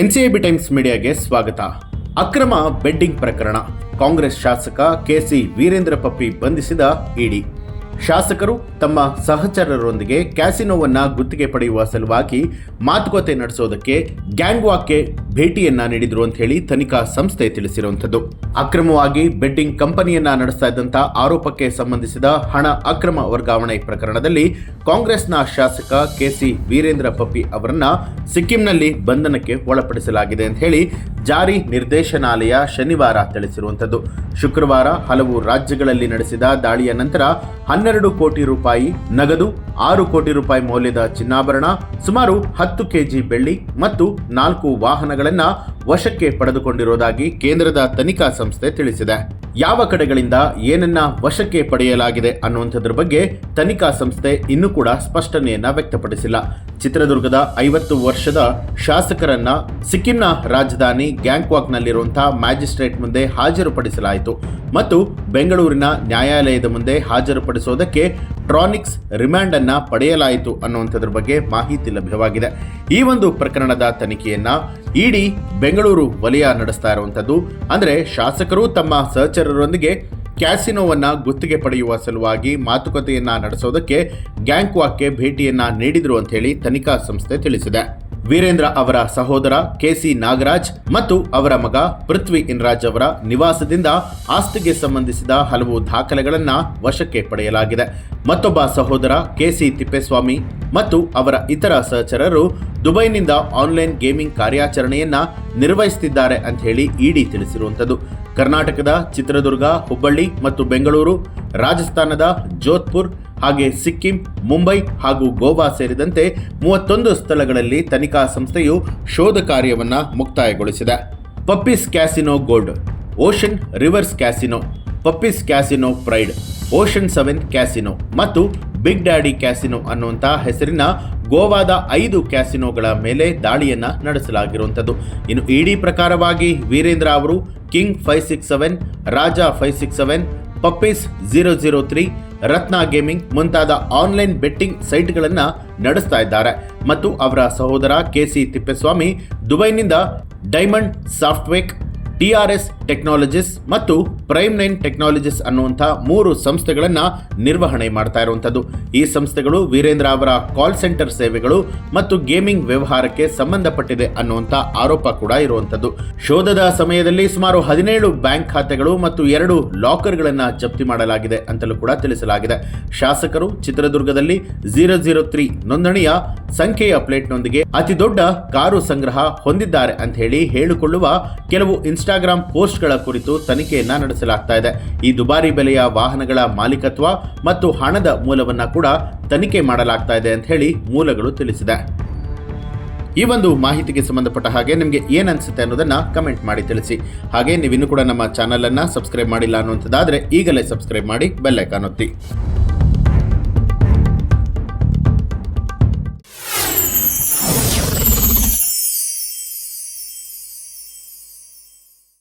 NCIB times ಮೀಡಿಯಾಗೆ ಸ್ವಾಗತ. ಅಕ್ರಮ bedding ಪ್ರಕರಣ. ಕಾಂಗ್ರೆಸ್ ಶಾಸಕ ಕೆಸಿ ವೀರೇಂದ್ರ ಪಪ್ಪಿ ಬಂಧಿಸಿದ ಇಡಿ. ಶಾಸಕರು ತಮ್ಮ ಸಹಚರರೊಂದಿಗೆ ಕ್ಯಾಸಿನೋವನ್ನ ಗುತ್ತಿಗೆ ಪಡೆಯುವ ಸಲುವಾಗಿ ಮಾತುಕತೆ ನಡೆಸೋದಕ್ಕೆ ಗ್ಯಾಂಗ್ವಾಕ್ಗೆ ಭೇಟಿಯನ್ನ ನೀಡಿದ್ರು ಅಂತ ಹೇಳಿ ತನಿಖಾ ಸಂಸ್ಥೆ ತಿಳಿಸಿರುವಂಥದ್ದು. ಅಕ್ರಮವಾಗಿ ಬೆಟ್ಟಿಂಗ್ ಕಂಪನಿಯನ್ನ ನಡೆಸ್ತಾ ಆರೋಪಕ್ಕೆ ಸಂಬಂಧಿಸಿದ ಹಣ ಅಕ್ರಮ ವರ್ಗಾವಣೆ ಪ್ರಕರಣದಲ್ಲಿ ಕಾಂಗ್ರೆಸ್ನ ಶಾಸಕ ಕೆಸಿ ವೀರೇಂದ್ರ ಪಪ್ಪಿ ಅವರನ್ನ ಸಿಕ್ಕಿಂನಲ್ಲಿ ಬಂಧನಕ್ಕೆ ಒಳಪಡಿಸಲಾಗಿದೆ ಅಂತ ಹೇಳಿ ಜಾರಿ ನಿರ್ದೇಶನಾಲಯ ಶನಿವಾರ ತಿಳಿಸಿರುವಂಥದ್ದು. ಶುಕ್ರವಾರ ಹಲವು ರಾಜ್ಯಗಳಲ್ಲಿ ನಡೆಸಿದ ದಾಳಿಯ ನಂತರ ಹನ್ನೆರಡು ಕೋಟಿ ರೂಪಾಯಿ ನಗದು, ಆರು ಕೋಟಿ ರೂಪಾಯಿ ಮೌಲ್ಯದ ಚಿನ್ನಾಭರಣ, ಸುಮಾರು ಹತ್ತು ಕೆಜಿ ಬೆಳ್ಳಿ ಮತ್ತು ನಾಲ್ಕು ವಾಹನಗಳನ್ನು ವಶಕ್ಕೆ ಪಡೆದುಕೊಂಡಿರುವುದಾಗಿ ಕೇಂದ್ರದ ತನಿಖಾ ಸಂಸ್ಥೆ ತಿಳಿಸಿದೆ. ಯಾವ ಕಡೆಗಳಿಂದ ಏನನ್ನ ವಶಕ್ಕೆ ಪಡೆಯಲಾಗಿದೆ ಅನ್ನುವಂಥದ್ರ ಬಗ್ಗೆ ತನಿಖಾ ಸಂಸ್ಥೆ ಇನ್ನೂ ಕೂಡ ಸ್ಪಷ್ಟನೆಯನ್ನ ವ್ಯಕ್ತಪಡಿಸಿಲ್ಲ. ಚಿತ್ರದುರ್ಗದ ಐವತ್ತು ವರ್ಷದ ಶಾಸಕರನ್ನ ಸಿಕ್ಕಿಂನ ರಾಜಧಾನಿ ಗ್ಯಾಂಗ್ವಾಕ್ನಲ್ಲಿರುವಂತಹ ಮ್ಯಾಜಿಸ್ಟ್ರೇಟ್ ಮುಂದೆ ಹಾಜರುಪಡಿಸಲಾಯಿತು. ಮತ್ತು ಬೆಂಗಳೂರಿನ ನ್ಯಾಯಾಲಯದ ಮುಂದೆ ಹಾಜರುಪಡಿಸೋದಕ್ಕೆ ಟ್ರಾನಿಕ್ಸ್ ರಿಮ್ಯಾಂಡ್ ಅನ್ನ ಪಡೆಯಲಾಯಿತು ಅನ್ನುವಂಥದ್ರ ಬಗ್ಗೆ ಮಾಹಿತಿ ಲಭ್ಯವಾಗಿದೆ. ಈ ಒಂದು ಪ್ರಕರಣದ ತನಿಖೆಯನ್ನ ಇಡಿ ಬೆಂಗಳೂರು ವಲಯ ನಡೆಸ್ತಾ ಇರುವಂಥದ್ದು. ಅಂದರೆ ಶಾಸಕರು ತಮ್ಮ ಸಹಚರರೊಂದಿಗೆ ಕ್ಯಾಸಿನೋವನ್ನ ಗುತ್ತಿಗೆ ಪಡೆಯುವ ಸಲುವಾಗಿ ಮಾತುಕತೆಯನ್ನು ನಡೆಸೋದಕ್ಕೆ ಗ್ಯಾಂಕ್ವಾಕ್ಗೆ ಭೇಟಿಯನ್ನು ನೀಡಿದರು ಅಂತ ಹೇಳಿ ತನಿಖಾ ಸಂಸ್ಥೆ ತಿಳಿಸಿದೆ. ವೀರೇಂದ್ರ ಅವರ ಸಹೋದರ ಕೆಸಿ ನಾಗರಾಜ್ ಮತ್ತು ಅವರ ಮಗ ಪೃಥ್ವಿ ಇನ್ರಾಜ್ ಅವರ ನಿವಾಸದಿಂದ ಆಸ್ತಿಗೆ ಸಂಬಂಧಿಸಿದ ಹಲವು ದಾಖಲೆಗಳನ್ನ ವಶಕ್ಕೆ ಪಡೆಯಲಾಗಿದೆ. ಮತ್ತೊಬ್ಬ ಸಹೋದರ ಕೆಸಿ ತಿಪ್ಪೇಸ್ವಾಮಿ ಮತ್ತು ಅವರ ಇತರ ಸಹಚರರು ದುಬೈನಿಂದ ಆನ್ಲೈನ್ ಗೇಮಿಂಗ್ ಕಾರ್ಯಾಚರಣೆಯನ್ನ ನಿರ್ವಹಿಸುತ್ತಿದ್ದಾರೆ ಅಂತ ಹೇಳಿ ಇಡಿ ತಿಳಿಸಿರುವಂಥದ್ದು. ಕರ್ನಾಟಕದ ಚಿತ್ರದುರ್ಗ, ಹುಬ್ಬಳ್ಳಿ ಮತ್ತು ಬೆಂಗಳೂರು, ರಾಜಸ್ಥಾನದ ಜೋಧ್ಪುರ್ ಹಾಗೆ ಸಿಕ್ಕಿಂ, ಮುಂಬೈ ಹಾಗೂ ಗೋವಾ ಸೇರಿದಂತೆ ಮೂವತ್ತೊಂದು ಸ್ಥಳಗಳಲ್ಲಿ ತನಿಖಾ ಸಂಸ್ಥೆಯು ಶೋಧ ಕಾರ್ಯವನ್ನು ಮುಕ್ತಾಯಗೊಳಿಸಿದೆ. Puppy's casino Gold, Ocean Rivers casino, Puppy's casino Pride, Ocean Seven casino ಮತ್ತು ಬಿಗ್ ಡ್ಯಾಡಿ ಕ್ಯಾಸಿನೋ ಅನ್ನುವಂತಹ ಹೆಸರಿನ ಗೋವಾದ ಐದು ಕ್ಯಾಸಿನೋಗಳ ಮೇಲೆ ದಾಳಿಯನ್ನು ನಡೆಸಲಾಗಿರುವಂಥದ್ದು. ಇನ್ನು ಇಡಿ ಪ್ರಕಾರವಾಗಿ ವೀರೇಂದ್ರ ಅವರು King five six seven, Raja five six seven, Puppy's zero zero three Ratna gaming ಮುಂತಾದ ಆನ್ಲೈನ್ ಬೆಟ್ಟಿಂಗ್ ಸೈಟ್ಗಳನ್ನು ನಡೆಸ್ತಾ ಇದ್ದಾರೆ. ಮತ್ತು ಅವರ ಸಹೋದರ ಕೆಸಿ ತಿಪ್ಪೇಸ್ವಾಮಿ ದುಬೈನಿಂದ ಡೈಮಂಡ್ ಸಾಫ್ಟ್ವೇಕ್ ಟಿಆರ್ಎಸ್ ಟೆಕ್ನಾಲಜೀಸ್ ಮತ್ತು ಪ್ರೈಮ್ ನೈನ್ ಟೆಕ್ನಾಲಜೀಸ್ ಅನ್ನುವಂಥ ಮೂರು ಸಂಸ್ಥೆಗಳನ್ನು ನಿರ್ವಹಣೆ ಮಾಡ್ತಾ ಇರುವಂಥದ್ದು. ಈ ಸಂಸ್ಥೆಗಳು ವೀರೇಂದ್ರ ಅವರ ಕಾಲ್ ಸೆಂಟರ್ ಸೇವೆಗಳು ಮತ್ತು ಗೇಮಿಂಗ್ ವ್ಯವಹಾರಕ್ಕೆ ಸಂಬಂಧಪಟ್ಟಿದೆ ಅನ್ನುವಂಥ ಆರೋಪ ಕೂಡ ಇರುವಂಥದ್ದು. ಶೋಧದ ಸಮಯದಲ್ಲಿ ಸುಮಾರು ಹದಿನೇಳು ಬ್ಯಾಂಕ್ ಖಾತೆಗಳು ಮತ್ತು ಎರಡು ಲಾಕರ್ಗಳನ್ನು ಜಪ್ತಿ ಮಾಡಲಾಗಿದೆ ಅಂತಲೂ ಕೂಡ ತಿಳಿಸಲಾಗಿದೆ. ಶಾಸಕರು ಚಿತ್ರದುರ್ಗದಲ್ಲಿ ಜೀರೋ ಜೀರೋ ತ್ರೀ ನೋಂದಣಿಯ ಸಂಖ್ಯೆಯ ಪ್ಲೇಟ್ನೊಂದಿಗೆ ಅತಿ ದೊಡ್ಡ ಕಾರು ಸಂಗ್ರಹ ಹೊಂದಿದ್ದಾರೆ ಅಂತ ಹೇಳಿ ಹೇಳಿಕೊಳ್ಳುವ ಕೆಲವು ಇನ್ಸ್ಟಾಗ್ರಾಂ ಪೋಸ್ಟ್ಗಳ ಕುರಿತು ತನಿಖೆಯನ್ನ ನಡೆಸಲಾಗ್ತಾ ಇದೆ. ಈ ದುಬಾರಿ ಬೆಲೆಯ ವಾಹನಗಳ ಮಾಲೀಕತ್ವ ಮತ್ತು ಹಣದ ಮೂಲವನ್ನ ಕೂಡ ತನಿಖೆ ಮಾಡಲಾಗ್ತಾ ಇದೆ ಅಂತ ಹೇಳಿ ಮೂಲಗಳು ತಿಳಿಸಿದೆ. ಈ ಒಂದು ಮಾಹಿತಿಗೆ ಸಂಬಂಧಪಟ್ಟ ಹಾಗೆ ನಿಮಗೆ ಏನು ಅನಿಸುತ್ತೆ ಅನ್ನೋದನ್ನ ಕಮೆಂಟ್ ಮಾಡಿ ತಿಳಿಸಿ. ಹಾಗೆ ನೀವಿನ್ನೂ ಕೂಡ ನಮ್ಮ ಚಾನಲನ್ನು ಸಬ್ಸ್ಕ್ರೈಬ್ ಮಾಡಿಲ್ಲ ಅನ್ನುವಂಥದ್ದಾದರೆ ಈಗಲೇ ಸಬ್ಸ್ಕ್ರೈಬ್ ಮಾಡಿ ಬೆಲ್ಲೈಕಾನ್ ಒತ್ತಿ.